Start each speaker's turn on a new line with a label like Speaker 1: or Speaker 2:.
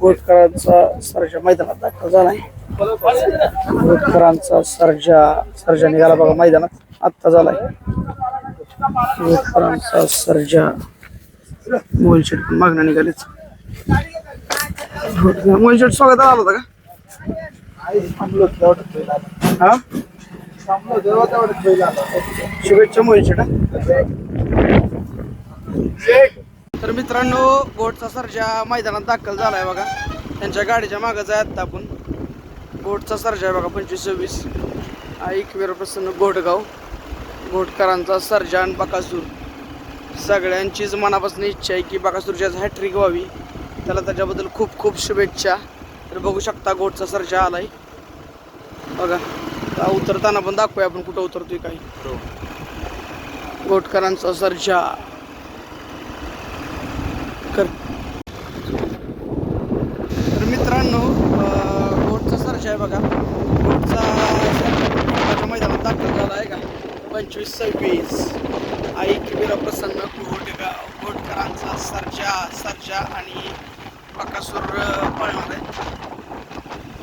Speaker 1: गोटकरांचा सर्जा मैदानात दाखल आहे. गोटकरांचा सर्जा सर्जा निघाला बघा मैदानात. आत्ता झालाय गोटकरांचा सर्जा मोहन शेट पण मागणं निघालीच मोहन शेट स्वागत आला होता का? हा? शुभेच्छा मोहन शेट तर मित्रांनो बोटचा सर्जा मैदानात दाखल झालाय बघा त्यांच्या गाडीच्या मागं जाय आता आपण. बोटचा सर्जा आहे बघा पंचवीस सव्वीस. ऐकवीर प्रसन्न घोटगाव घोटकरांचा सर्जा आणि बकासूर. सगळ्यांचीच मनापासून इच्छा आहे की बकासूरची आज हॅट्रिक व्हावी. त्याला त्याच्याबद्दल खूप खूप शुभेच्छा. तर बघू शकता गोटचा सर्जा आलाय. बघा आता उतरताना पण दाखवूया आपण कुठं उतरतोय काही गोटकरांचा सर्जा कर. तर मित्रांनो बोटचा सर्च आहे बघा. बोटचा सर्जा मैदानात दाखल झाला आहे का? पंचवीस सव्वीस. आई किबीरा प्रसन्न घोटगाव घोटकरांचा सर्जा सर्जा आणि बकासूर